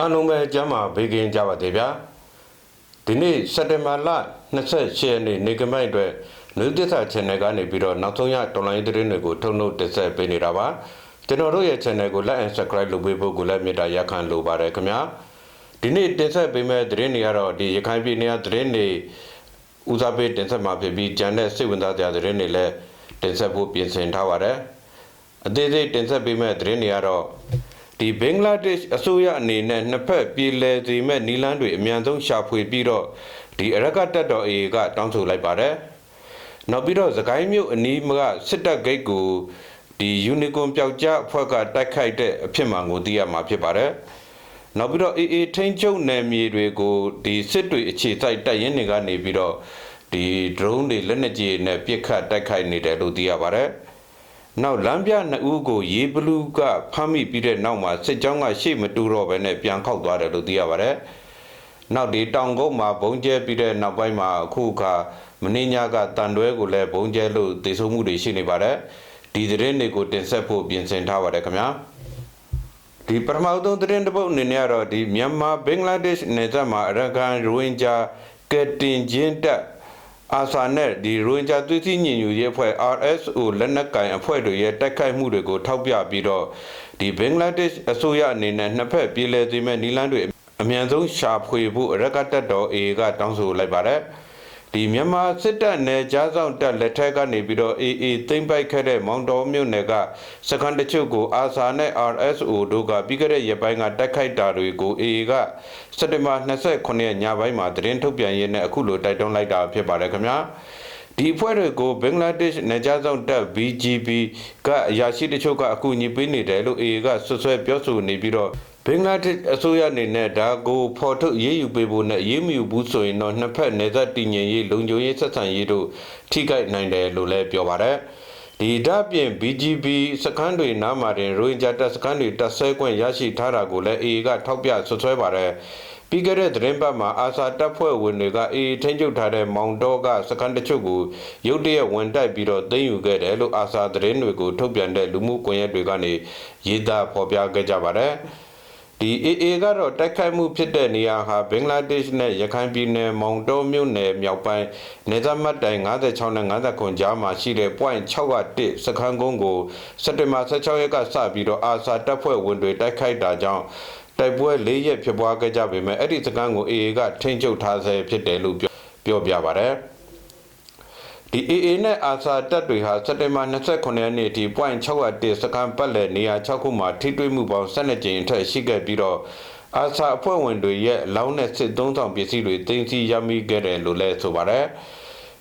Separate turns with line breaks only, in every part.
အားလုံးပဲကျမ်းမာဘေးကင်းကြပါသေးဗျာဒီနေ့စက်တင်ဘာလ28ရက်နေ့နေကမိုက်အတွက်နယူးသစ္စာ channel ကနေပြီးတော့နောက်ဆုံးရတော်လိုင်းသတင်းတွေကိုထုတ်နှုတ်တင်ဆက်ပေးနေတာပါကျွန်တော်တို့ရဲ့ channel ကို like and subscribe လုပ်ပေးဖို့ကိုလည်းမေတ္တာရက်ခံလိုပါတယ်ခင်ဗျာဒီနေ့တင်ဆက်ပေးမယ့်သတင်းတွေကတော့ဒီရခိုင်ပြည်နယ်ကသတင်းတွေဦးစားပေးတင်ဆက်မှာဖြစ်ပြီးကျန်တဲ့စိတ်ဝင်စားစရာသတင်းတွေလည်းတင်ဆက်ဖို့ပြင်ဆင်ထားပါတယ်အသေးစိတ်တင်ဆက်ပေးမယ့်သတင်းတွေကတော့ ဒီဘင်္ဂလားဒေ့ရှ်အစိုးရအနေနဲ့နှစ်ဖက်ပြည်လည်စေမဲ့နီလန်းတွေအမြန်ဆုံးရှာဖွေပြီးတော့ဒီအရကတက်တော် AA ကတောင်းဆိုလိုက်ပါတယ်။နောက်ပြီးတော့သခိုင်းမြို့အနီးမှာစစ်တပ်ဂိတ်ကိုဒီယူနီကွန်ပျောက်ကြားအဖွဲ့ကတိုက်ခိုက်တဲ့အဖြစ်မှန်ကိုသိရမှာဖြစ်ပါတယ်။နောက်ပြီးတော့ AA ထိန်းချုပ်နယ်မြေတွေကိုဒီစစ်တွေအခြေစိုက်တပ်ရင်းတွေကနေပြီးတော့ဒီ drone တွေလက်နက်ကြီးတွေနဲ့ပစ်ခတ်တိုက်ခိုက်နေတယ်လို့သိရပါတယ်။ နောက်လမ်းပြနှစ်ဦးကိုရေဘလူးကဖမ်းမိပြီးတဲ့နောက်မှာစစ်ကြောင်းကရှေ့မတူတော့ဘဲနဲ့ပြန်ခောက်သွားတယ်လို့သိရပါတယ်။နောက်ဒီတောင်ကုန်းမှာဘုံကျဲပြီးတဲ့နောက်ပိုင်းမှာအခုအခါမင်းညာကတန်တွဲကိုလည်းဘုံကျဲလို့ဒေဆုံးမှုတွေရှိနေပါတယ်။ဒီသတင်းတွေကိုတင်ဆက်ဖို့ပြင်ဆင်ထားပါတယ်ခင်ဗျာ။ဒီပထမဆုံးသတင်းတစ်ပုဒ်အနေနဲ့ကတော့ဒီမြန်မာဘင်္ဂလားဒေ့ရှ်နယ်စပ်မှာအရကန်ရိုဟင်ဂျာကက်တင်ချင်းတက် အာဆာနဲ့ဒီရိုဟင်ဂျာသွေးစည်းညီညွတ်ရေးအဖွဲ့ RSO လက်နက်ကင်အဖွဲ့တွေရဲ့တိုက်ခိုက်မှုတွေကိုထောက်ပြပြီးတော့ဒီဘင်္ဂလားဒေ့ရှ်အစိုးရအနေနဲ့နှစ်ဖက်ပြည်လည်စေမဲ့နီလန်းတွေအမြန်ဆုံးရှာဖွေဖို့ရက်ကတက်တော် AA ကတောင်းဆိုလိုက်ပါတယ် ဒီမြန်မာစစ်တပ်နယ်ကြားဆောင်တပ်လက်ထက်ကနေပြီးတော့ AA သိမ်းပိုက်ခဲ့တဲ့မောင်တော်မြို့နယ်ကစခန်းတချို့ကိုအာဆာနဲ့ RSO တို့ကပြီးခဲ့တဲ့ရက်ပိုင်းကတိုက်ခိုက်တာတွေကို AA ကစက်တင်ဘာ29ရက်ညပိုင်းမှာသတင်းထုတ်ပြန်ရင်းနဲ့အခုလိုတိုက်တွန်းလိုက်တာဖြစ်ပါတယ်ခင်ဗျာဒီအဖွဲ့တွေကိုဘင်္ဂလားဒေ့ရှ်နယ်ကြားဆောင်တပ် BGB ကအရာရှိတချို့ကအကူအညီပေးနေတယ်လို့ AA ကဆွဆွဲပြောဆိုနေပြီးတော့ ဘင်္ဂလားဒေ့ရှ်အစိုးရအနေနဲ့ဒါကိုဖော်ထုတ်ရေးယူပေးဖို့နဲ့ရေးမယူဘူးဆိုရင်တော့နှစ်ဖက်နယ်စပ်တည်ငြိမ်ရေးလုံခြုံရေးဆက်ဆံရေးတို့ထိခိုက်နိုင်တယ်လို့လည်းပြောပါတယ်ဒီဓာတ်ပြင် BGB စခန်းတွေနားမှာတင်ရိုဟင်ဂျာတပ်စခန်းတွေတပ်ဆဲခွင့်ရရှိထားတာကိုလည်း AA ကထောက်ပြဆွဆွဲပါတယ်ပြီးခဲ့တဲ့သတင်းပတ်မှာအာဆာတပ်ဖွဲ့ဝင်တွေကအေးထိန်းချုပ်ထားတဲ့မောင်တော့ကစကန်တချို့ကိုရုတ်တရက်ဝင်တိုက်ပြီးတော့သိမ်းယူခဲ့တယ်လို့အာဆာသတင်းတွေကိုထုတ်ပြန်တဲ့လူမှုကွန်ရက်တွေကနေရေးသားဖော်ပြခဲ့ကြပါတယ် ဒီ AA ကတော့တိုက်ခိုက်မှုဖြစ်တဲ့နေရာဟာဘင်္ဂလားဒေ့ရှ်နဲ့ရခိုင်ပြည်နယ်မောင်တောမြို့နယ်မြောက်ပိုင်းနေသမတ်တိုင်56နဲ့59ကြားမှာရှိတဲ့ point 601စခန်းကုန်းကိုစက်တင်ဘာ16ရက်ကစပြီးတော့အာဆာတပ်ဖွဲ့ဝင်တွေတိုက်ခိုက်တာကြောင့်တိုက်ပွဲ၄ရက်ဖြစ်ပွားခဲ့ကြပေမဲ့အဲ့ဒီစခန်းကို AA ကထိန်းချုပ်ထားဆဲဖြစ်တယ်လို့ပြောပြပါတယ် ဒီ AA နဲ့အာဆာတပ်တွေဟာစက်တင်ဘာ29ရက်နေ့ဒီ point 601စခန်းပတ်လည်နေရာ6ခုမှာထိတွေ့မှုပေါင်း12ကြိမ်အထက်ရှိခဲ့ပြီးတော့အာဆာအဖွဲ့ဝင်တွေရဲ့လောင်းတဲ့စစ်သုံးဆောင်ပစ္စည်းတွေတင်စီရမိခဲ့တယ်လို့လည်းဆိုပါတယ်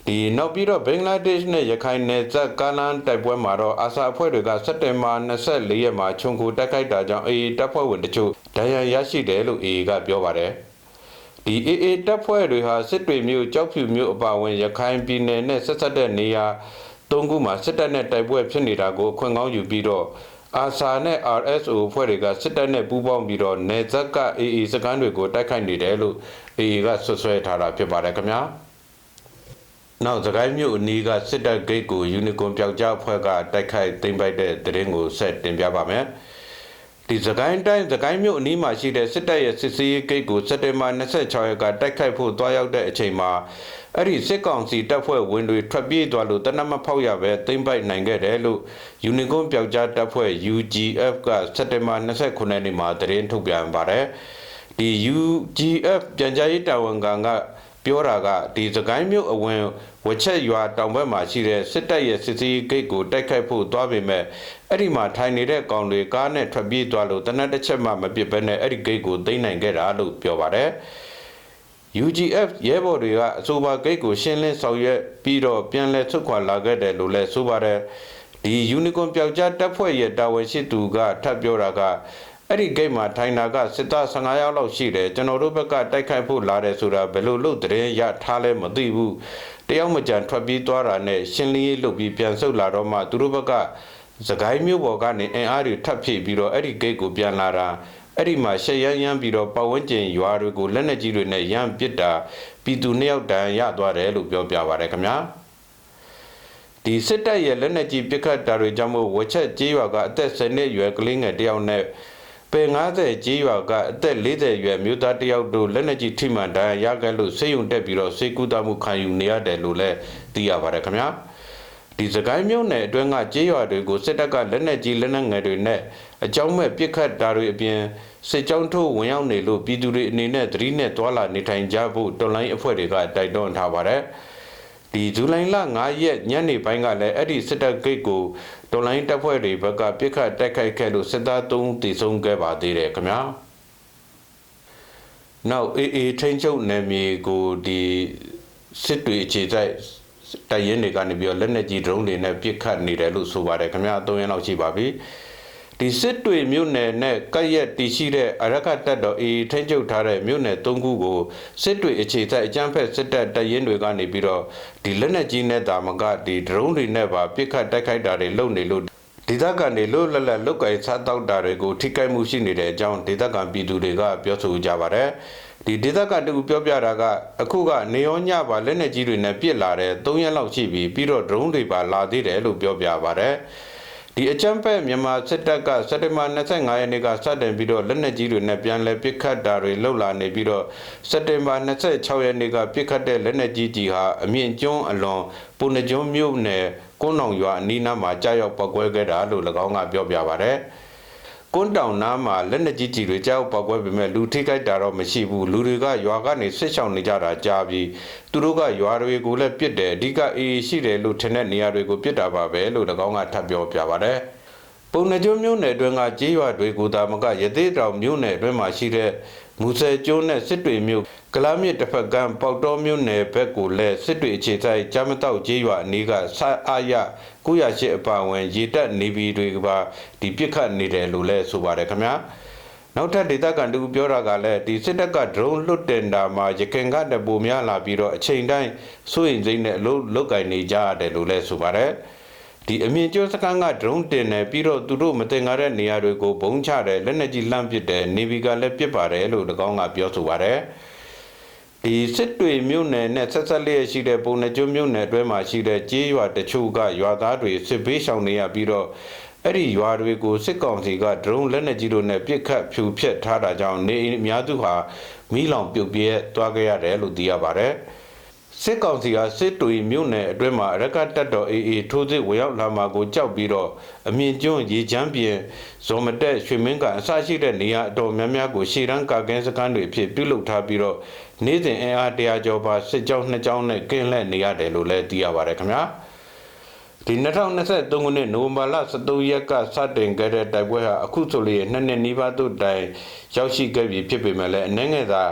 ဒီနောက်ပြီးတော့ဘင်္ဂလားဒေ့ရှ်နဲ့ရခိုင်နယ်စပ်ကာလန်တိုက်ပွဲမှာတော့အာဆာအဖွဲ့တွေကစက်တင်ဘာ24ရက်မှာခြုံခိုတိုက်ခိုက်တာကြောင့်အေအေတပ်ဖွဲ့ဝင်တချို့ဒဏ်ရာရရှိတယ်လို့အေအေကပြောပါတယ် ဒီအေအေတပ်ဖွဲ့တွေဟာစစ်တွေမျိုးကြောက်ဖြူမျိုးအပါအဝင်ရခိုင်ပြည်နယ်နဲ့ဆက်ဆက်တဲ့နေရာသုံးခုမှာစစ်တပ်နဲ့တိုက်ပွဲဖြစ်နေတာကိုခွင့်ကောင်းယူပြီးတော့အာဆာနဲ့ RSO ဖွဲ့တွေကစစ်တပ်နဲ့ပူးပေါင်းပြီးတော့နေဇက်က AA စခန်းတွေကိုတိုက်ခိုက်နေတယ်လို့ AA ကဆွဆွဲထားတာဖြစ်ပါတယ်ခင်ဗျာ။နောက်သခိုင်းမြို့အနီးကစစ်တပ်ဂိတ်ကိုယူနီကွန်ပျောက်ကြားအဖွဲ့ကတိုက်ခိုက်သိမ်းပိုက်တဲ့တရင်ကိုဆက်တင်ပြပါမယ်။ ဒီသခိုင်းတိုင်းသခိုင်းမြို့အနီးမှာရှိတဲ့စစ်တပ်ရဲ့စစ်စေးဂိတ်ကိုစက်တင်ဘာ26ရက်ကတိုက်ခိုက်ဖို့တွားရောက်တဲ့အချိန်မှာအဲ့ဒီစစ်ကောင်စီတပ်ဖွဲ့ဝင်တွေထွက်ပြေးသွားလို့တနမဖောက်ရပဲသိမ်းပိုက်နိုင်ခဲ့တယ်လို့ယူနီကွန်ပျောက်ကြားတပ်ဖွဲ့ UGF ကစက်တင်ဘာ29ရက်နေ့မှာသတင်းထုတ်ပြန်ပါတယ်။ဒီ UGF ပြန်ကြားရေးတာဝန်ခံက ပြောတာကဒီစကိုင်းမြို့အဝင်ဝချက်ရွာတောင်ဘက်မှာရှိတဲ့စစ်တပ်ရဲ့စစ်စီးဂိတ်ကိုတိုက်ခိုက်ဖို့သွားပေမဲ့အဲ့ဒီမှာထိုင်နေတဲ့ကောင်တွေကားနဲ့ထွက်ပြေးသွားလို့တနက်တစ်ချက်မှမပစ်ဘဲနဲ့အဲ့ဒီဂိတ်ကိုသိမ်းနိုင်ခဲ့တာလို့ပြောပါတယ် UGF ရဲဘော်တွေကအဆိုပါဂိတ်ကိုရှင်းလင်းဆောင်ရွက်ပြီးတော့ပြန်လည်ဆုတ်ခွာလာခဲ့တယ်လို့လည်းဆိုပါတယ်ဒီယူနီကွန်ပျောက်ကြားတပ်ဖွဲ့ရဲ့တာဝန်ရှိသူကထပ်ပြောတာက အဲ့ဒီဂိတ်မှာထိုင်တာကစစ်သား15ယောက်လောက်ရှိတယ်ကျွန်တော်တို့ဘက်ကတိုက်ခိုက်ဖို့လာတယ်ဆိုတာဘယ်လိုလုပ်တဲ့ရထားလဲမသိဘူးတယောက်မကြံထွက်ပြေးသွားတာနဲ့ရှင်းလင်းရေးလုပ်ပြီးပြန်ဆုတ်လာတော့မှသူတို့ဘက်ကစကိုင်းမျိုးပေါ်ကနေအင်အားတွေထပ်ဖြည့်ပြီးတော့အဲ့ဒီဂိတ်ကိုပြန်လာတာအဲ့ဒီမှာရှက်ရမ်းရမ်းပြီးတော့ပဝန်းကျင်ရွာတွေကိုလက်နက်ကြီးတွေနဲ့ရမ်းပစ်တာပြည်သူနှစ်ယောက်တန်ရသွားတယ်လို့ပြောပြပါရခင်ဗျာဒီစစ်တပ်ရဲ့လက်နက်ကြီးပစ်ခတ်တာတွေကြောင့်မို့ဝချက်ကြေးရွာကအသက်10နှစ်အရွယ်ကလေးငယ်တယောက်နဲ့ ပေ90ကြေးရွာကအသက်40အရွယ်မြို့သားတစ်ယောက်တို့လက်နက်ကြီးထိမှန်ဒဏ်ရာရခဲ့လို့ဆေးရုံတက်ပြီးတော့ဆေးကုသမှုခံယူနေရတယ်လို့လည်းသိရပါတယ်ခင်ဗျာဒီစကိုင်းမြို့နယ်အတွင်းကကြေးရွာတွေကိုစစ်တပ်ကလက်နက်ကြီးလက်နက်ငယ်တွေနဲ့အကြောင်းမဲ့ပစ်ခတ်တာတွေအပြင်စစ်ကြောင်းထိုးဝင်ရောက်နေလို့ပြည်သူတွေအနေနဲ့သတိနဲ့သွာလာနေထိုင်ကြဖို့တော်လိုင်းအဖွဲ့တွေကတိုက်တွန်းထားပါတယ် ဒီဇူလိုင်လ9ရက်ညနေပိုင်းကလည်းအဲ့ဒီစစ်တပ်ဂိတ်ကိုတော်လိုင်းတပ်ဖွဲ့တွေဘက်ကပစ်ခတ်တိုက်ခိုက်ခဲ့လို့စစ်သား3တေဆုံးခဲ့ပါသေးတယ်ခင်ဗျာနောက်အေးအေးထိန်ချုပ်နယ်မြေကိုဒီစစ်တွေအခြေစိုက်တိုက်ရင်တွေကနေပြီးတော့လက်နက်ကြီးဒရုန်းတွေနဲ့ပစ်ခတ်နေတယ်လို့ဆိုပါတယ်ခင်ဗျာအသုံးရလောက်ရှိပါပြီ ဒီစစ်တွေမြို့နယ်နဲ့ကပ်ရက်တည်ရှိတဲ့အရကတက်တော်အေးထိန်ချုပ်ထားတဲ့မြို့နယ်၃ခုကိုစစ်တွေအခြေစိုက်အကြမ်းဖက်စစ်တပ်တိုက်ရင်တွေကနေပြီးတော့ဒီလက်နက်ကြီးနဲ့တာမကဒီဒရုန်းတွေနဲ့ပါပစ်ခတ်တိုက်ခိုက်တာတွေလုပ်နေလို့ဒေသခံတွေလို့လက်လက်လုတ်ကင်စားတောက်တာတွေကိုထိခိုက်မှုရှိနေတဲ့အကြောင်းဒေသခံပြည်သူတွေကပြောဆိုကြပါတယ်ဒီဒေသခံတူပြောပြတာကအခုကနေရောညပါလက်နက်ကြီးတွေနဲ့ပြစ်လာတဲ့၃ရက်လောက်ရှိပြီပြီးတော့ drone တွေပါလာသေးတယ်လို့ပြောပြပါတယ် ဒီအချမ်းဖက်မြန်မာစစ်တပ်ကစက်တင်ဘာ25ရက်နေ့ကစတင်ပြီးတော့လက်နက်ကြီးတွေနဲ့ပြန်လည်ပစ်ခတ်တာတွေလှုပ်လာနေပြီးတော့စက်တင်ဘာ26ရက်နေ့ကပစ်ခတ်တဲ့လက်နက်ကြီးကြီးဟာအမြင့်ကျွန်းအလွန်ပုဏ္ဏကျွန်းမြို့နယ်ကုန်းတောင်ရွာအနီးနားမှာကြားရောက်ပောက်ကွဲခဲ့တာလို့၎င်းကပြောပြပါတယ် ကွန်းတောင်နားမှာလက်နက်ကြီးကြီးတွေကြောက်ပောက်ကွဲပေမဲ့လူထိခိုက်တာတော့မရှိဘူးလူတွေကရွာကနေဆွတ်ချောင်နေကြတာကြားပြီးသူတို့ကရွာတွေကိုလည်းပြစ်တယ်အဓိကအေးရှိတယ်လို့ထင်တဲ့နေရာတွေကိုပြစ်တာပါပဲလို့၎င်းကထပ်ပြောပြပါတယ် ပုံနှကျွန်းမြို့နယ်အတွင်းကကြေးရွာတွေကိုသာမကရသေးတောင်မြို့နယ်အတွင်းမှာရှိတဲ့မူဆယ်ကျွန်းနဲ့စစ်တွေမြို့ကလားမြစ်တစ်ဖက်ကမ်းပေါက်တော်မြို့နယ်ဘက်ကိုလည်းစစ်တွေအခြေဆိုင်ဂျမတောက်ကြေးရွာအနီးကဆာအာရ908အပါဝင်ရေတက်နေပြည်တွေကပါဒီပြစ်ခတ်နေတယ်လို့လည်းဆိုပါတယ်ခင်ဗျာနောက်ထပ်ဒေသခံတူပြောတာကလည်းဒီစစ်တပ်က drone လွတ်တင်တာမှာရခင်ကတပူများလာပြီးတော့အချိန်တိုင်းစိုးရင်စိမ့်နဲ့အလုပ်လုတ်ကင်နေကြရတယ်လို့လည်းဆိုပါတယ် ဒီအမြင့်ကျောစကန်က drone တင်တယ်ပြီးတော့သူတို့မတင်ကားတဲ့နေရာတွေကိုဘုံချတယ်လက်နက်ကြီးလှမ်းပစ်တယ်နေဗီကလည်းပစ်ပါတယ်လို့၎င်းကပြောဆိုပါတယ်ဒီစစ်တွေမြို့နယ်နဲ့ဆက်ဆက်လျက်ရှိတဲ့ပုံနှကျွမြို့နယ်အတွင်းမှာရှိတဲ့ကြေးရွာတချို့ကရွာသားတွေစစ်ဘေးရှောင်နေရပြီးတော့အဲ့ဒီရွာတွေကိုစစ်ကောင်စီကဒရုန်းလက်နက်ကြီးတို့နဲ့ပစ်ခတ်ဖြူဖျက်ထားတာကြောင့်နေအများစုဟာမိလောင်ပြုတ်ပြဲသွားခဲ့ရတယ်လို့သိရပါတယ် စစ်ကောင်စီကစစ်တွေမြို့နယ်အတွင်းမှာရကတက်တော်အေးအေးထိုးစစ်ဝရောက်လာမှာကိုကြောက်ပြီးတော့အမြင့်ကျွန်းရေချမ်းပြင်ဇော်မတက်ရွှေမင်းကအစရှိတဲ့နေရာအတော်များများကိုရှေ့တန်းကာကင်းစခန်းတွေအဖြစ်ပြုလုပ်ထားပြီးတော့နေ့စဉ်အင်အားတရားကျော်ပါစစ်ကြောင်းနှစ်ကြောင်းနဲ့ကင်းလှည့်နေရတယ်လို့လည်းသိရပါတယ်ခင်ဗျာဒီ2023ခုနှစ်နိုဝင်ဘာလ23ရက်ကစတင်ခဲ့တဲ့တိုက်ပွဲဟာအခုဆိုလျက်နှစ်နှစ်နီးပါးသို့တိုင်ရောက်ရှိခဲ့ပြီဖြစ်ပေမဲ့လည်းအနေငယ်သာ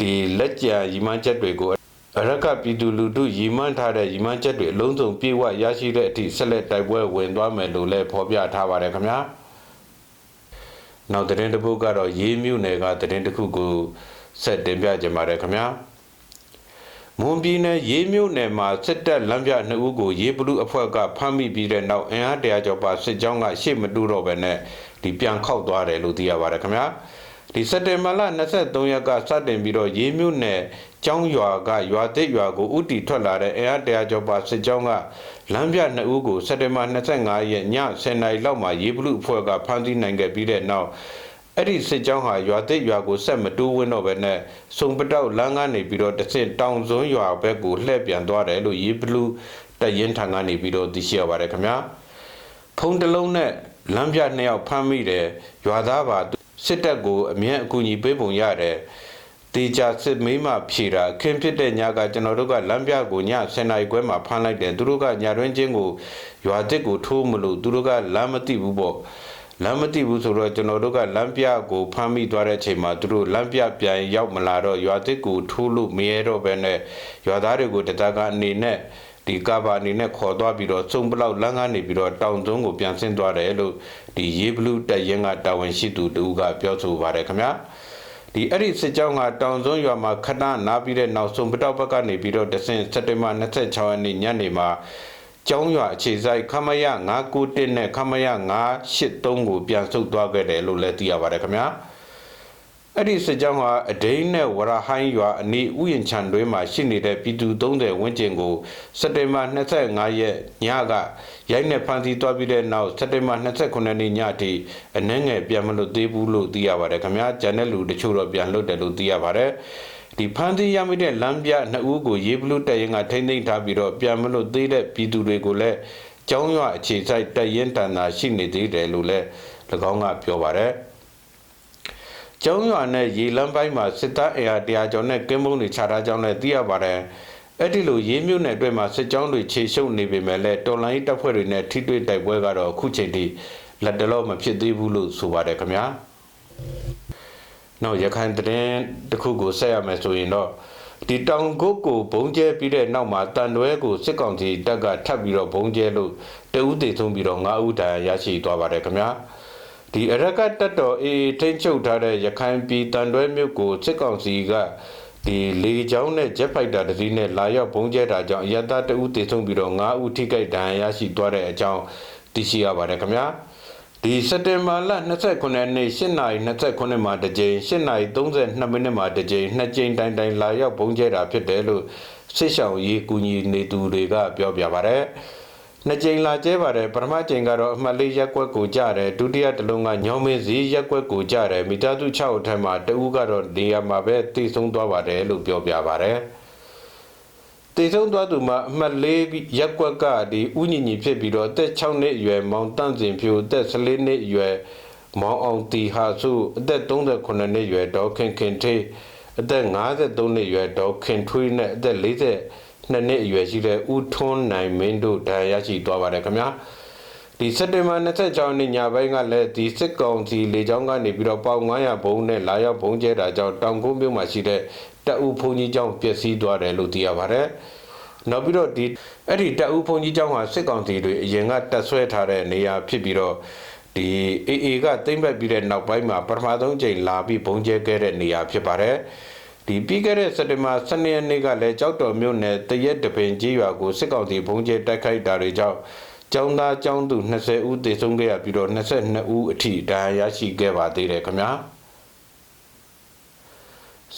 ဒီလက်ကျန်ရီမန်းချက်တွေကို အရကပြည်သူလူထုရီမန်းထားတဲ့ရီမန်းချက်တွေအလုံးစုံပြေဝရရှိတဲ့အထိဆက်လက်တိုက်ပွဲဝင်သွားမယ်လို့လည်းဖော်ပြထားပါတယ်ခင်ဗျာနောက်သတင်းတစ်ပုဒ်ကတော့ရေးမြို့နယ်ကသတင်းတစ်ခုကိုဆက်တင်ပြကြပါရခင်ဗျာမွန်ပြည်နယ်ရေးမြို့နယ်မှာစစ်တပ်လမ်းပြနှစ်ဦးကိုရေးဘလူအဖွဲ့ကဖမ်းမိပြီးတဲ့နောက်အင်အားတရာကျော်ပါစစ်ကြောင်းကရှေ့မတူတော့ဘဲနဲ့ဒီပြန်ခောက်သွားတယ်လို့သိရပါတယ်ခင်ဗျာ ဒီစက်တင်ဘာလ23ရက်ကစတင်ပြီးတော့ရေးမြို့နယ်ကျောင်းရွာကရွာသစ်ရွာကိုဥတီထွက်လာတဲ့အင်အားတရာကျော်ပါစစ်ကြောင်းကလမ်းပြနှစ်ဦးကိုစက်တင်ဘာ25ရက်ည10:00နာရီလောက်မှာရေးဘလူအဖွဲ့ကဖမ်းဆီးနိုင်ခဲ့ပြီးတဲ့နောက်အဲ့ဒီစစ်ကြောင်းဟာရွာသစ်ရွာကိုဆက်မတိုးဝင်းတော့ပဲနဲ့စုံပတောက်လမ်းကနေပြီးတော့တဆင့်တောင်စွန်းရွာဘက်ကိုလှည့်ပြန်သွားတယ်လို့ရေးဘလူတရင်ထံကနေပြီးတော့သိရှိရပါတယ်ခင်ဗျာဖုံးတလုံးနဲ့လမ်းပြနှစ်ယောက်ဖမ်းမိတယ်ရွာသားပါ စစ်တပ်ကိုအမြဲအကူအညီပေးပုံရတယ်တေချာစစ်မေးမှဖြေတာခင်ဖြစ်တဲ့ညကကျွန်တော်တို့ကလမ်းပြကိုည10နာရီခွဲမှာဖမ်းလိုက်တယ်သူတို့ကညတွင်းချင်းကိုရွာတစ်ကိုထိုးမလို့သူတို့ကလမ်းမသိဘူးပေါ့လမ်းမသိဘူးဆိုတော့ကျွန်တော်တို့ကလမ်းပြကိုဖမ်းမိသွားတဲ့အချိန်မှာသူတို့လမ်းပြပြန်ရောက်မလာတော့ရွာတစ်ကိုထိုးလို့မရဲတော့ဘဲနဲ့ရွာသားတွေကိုတတကအနေနဲ့ ဒီကဘာအနေနဲ့ခေါ်သွားပြီးတော့စုံပလောက်လမ်းကနေပြီးတော့တောင်သွန်းကိုပြန်ဆင်းသွားတယ်လို့ဒီရေဘလူးတက်ရင်ကတာဝန်ရှိသူတူကပြောဆိုပါတယ်ခင်ဗျာဒီအဲ့ဒီစစ်ကြောင်းကတောင်စွန်းရွာမှာခဏနားပြီးတဲ့နောက်ဆုံးပတောက်ဘက်ကနေပြီးတော့တဆင်စက်တင်ဘာ26ရက်နေ့ညနေမှာကျောင်းရွာအခြေဆိုင်ခမရ991နဲ့ခမရ983ကိုပြန်ဆုတ်သွားခဲ့တယ်လို့လည်းသိရပါတယ်ခင်ဗျာ အဲ့ဒီစစ်ကြောင်းဟာအဒိန်းနဲ့ဝရဟိုင်းရွာအနီးဥယျာဉ်ခြံတွင်းမှာရှိနေတဲ့ပြည်သူ30ဝန်းကျင်ကိုစက်တင်ဘာ25ရက်ညကရိုက်နှက်ဖမ်းဆီးသွားပြီးတဲ့နောက်စက်တင်ဘာ29ရက်နေ့ညအထိအနှဲငယ်ပြန်မလို့သေးဘူးလို့သိရပါတယ်ခင်ဗျာဂျန်တဲ့လူတချို့တော့ပြန်လွတ်တယ်လို့သိရပါတယ်ဒီဖမ်းဆီးရမိတဲ့လမ်းပြနှစ်ဦးကိုရေဘလူးတပ်ရင်ကထိမ့်သိမ်းထားပြီးတော့ပြန်မလို့သေးတဲ့ပြည်သူတွေကိုလည်းကျောင်းရွာအခြေစိုက်တပ်ရင်တန်တာရှိနေသေးတယ်လို့လည်း၎င်းကပြောပါတယ် ကျောင်းရွာနဲ့ရေလမ်းပိုင်းမှာစစ်သားအင်အားတရားကျော်နဲ့ကင်းမုံတွေခြားထားကြောင်းလည်းသိရပါတယ်။အဲ့ဒီလိုရေးမြို့နယ်အတွင်းမှာစစ်ကြောင်းတွေခြေရှုပ်နေပေမဲ့လည်းတော်လိုင်းတပ်ဖွဲ့တွေနဲ့ထိတွေ့တိုက်ပွဲကတော့အခုချိန်ထိလက်တလောမဖြစ်သေးဘူးလို့ဆိုပါတယ်ခင်ဗျာ။နောက်ရခိုင်သတင်းတစ်ခုကိုဆက်ရမယ်ဆိုရင်တော့ဒီတောင်ကုတ်ကိုဘုံကျဲပြီးတဲ့နောက်မှာတန်တွဲကိုစစ်ကောင်စီတပ်ကထပ်ပြီးတော့ဘုံကျဲလို့တအူးတေဆုံးပြီးတော့၅ဦးတန်ရရှိသွားပါတယ်ခင်ဗျာ။ ဒီအရကတ်တက်တော်အေးထိမ့်ချုပ်ထားတဲ့ရခိုင်ပြည်တန်တွဲမြို့ကိုစစ်ကောင်စီကဒီလေကြောင်းနဲ့ဂျက်ဖိုက်တာတစ်စီးနဲ့လာရောက်ဘုံကျဲတာကြောင့်အရတတအူးတေဆုံးပြီးတော့9ဦးထိခိုက်ဒဏ်ရာရရှိသွားတဲ့အကြောင်းသိရှိရပါတယ်ခင်ဗျာဒီစက်တင်ဘာလ29ရက်နေ့8:29မှာတစ်ကြိမ်8:32မိနစ်မှာတစ်ကြိမ်နှစ်ကြိမ်တိုင်တိုင်လာရောက်ဘုံကျဲတာဖြစ်တယ်လို့စစ်ဆောင်ရေးကူညီနေသူတွေကပြောပြပါတယ် နှစ်ကြိမ်လာကျဲပါတယ်ပထမကြိမ်ကတော့အမှတ်လေးရက်ကွက်ကိုကြတယ်ဒုတိယတစ်လုံးကညောင်မင်းစည်းရက်ကွက်ကိုကြတယ်မိသားစု6အထက်မှာတဦးကတော့နေရာမှာပဲတည်ဆုံးသွားပါတယ်လို့ပြောပြပါတယ်တည်ဆုံးသွားသူမှာအမှတ်လေးရက်ကွက်ကဒီဥညင်ညီဖြစ်ပြီးတော့အသက်6နှစ်အရွယ်မောင်တန့်စင်ဖြိုအသက်14နှစ်အရွယ်မောင်အောင်တီဟာစုအသက်38နှစ်အရွယ်ဒေါခင်ခင်ထေးအသက်53နှစ်အရွယ်ဒေါခင်ထွေးနဲ့အသက်40 နှစ်နှစ်အရွယ်ရှိတဲ့ဦးထွန်းနိုင်မင်းတို့ဒဏ်ရာရရှိသွားပါတယ်ခင်ဗျာဒီစက်တင်ဘာ26ရက်နေ့ညပိုင်းကလည်းဒီစစ်ကောင်စီလေကြောင်းကနေပြီးတော့ပေါင်900ဘုံနဲ့လာရောက်ဘုံကျဲတာကြောင့်တောင်ကုန်းမြို့မှာရှိတဲ့တပ်ဦးဘုံကြီးကျောင်းပျက်စီးသွားတယ်လို့သိရပါတယ်နောက်ပြီးတော့ဒီအဲ့ဒီတပ်ဦးဘုံကြီးကျောင်းဟာစစ်ကောင်စီတွေအရင်ကတပ်ဆွဲထားတဲ့နေရာဖြစ်ပြီးတော့ဒီအေအေကတိမ့်ပတ်ပြီးတဲ့နောက်ပိုင်းမှာပထမဆုံးချိန်လာပြီးဘုံကျဲခဲ့တဲ့နေရာဖြစ်ပါတယ် ဒီပြီးခဲ့တဲ့စက်တင်ဘာ12ရက်နေ့ကလည်းကြောက်တော်မြို့နယ်တရက်တပင်ကြီးရွာကိုစစ်ကောင်စီဘုံကျဲတိုက်ခိုက်တာတွေကြောင့်ကျောင်းသားကျောင်းသူ20ဦးသေဆုံးခဲ့ရပြီးတော့22ဦးအထိဒဏ်ရာရရှိခဲ့ပါသေးတယ်ခင်ဗျာ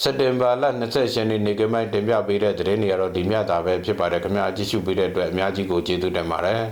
စက်တင်ဘာလ20ရက်နေ့နေကမိုက်တင်ပြပေးတဲ့သတင်းတွေကတော့ဒီမြတ်တာပဲဖြစ်ပါတယ်ခင်ဗျာကြည့်ရှုပေးတဲ့အတွက်အများကြီးကိုကျေးဇူးတင်ပါတယ်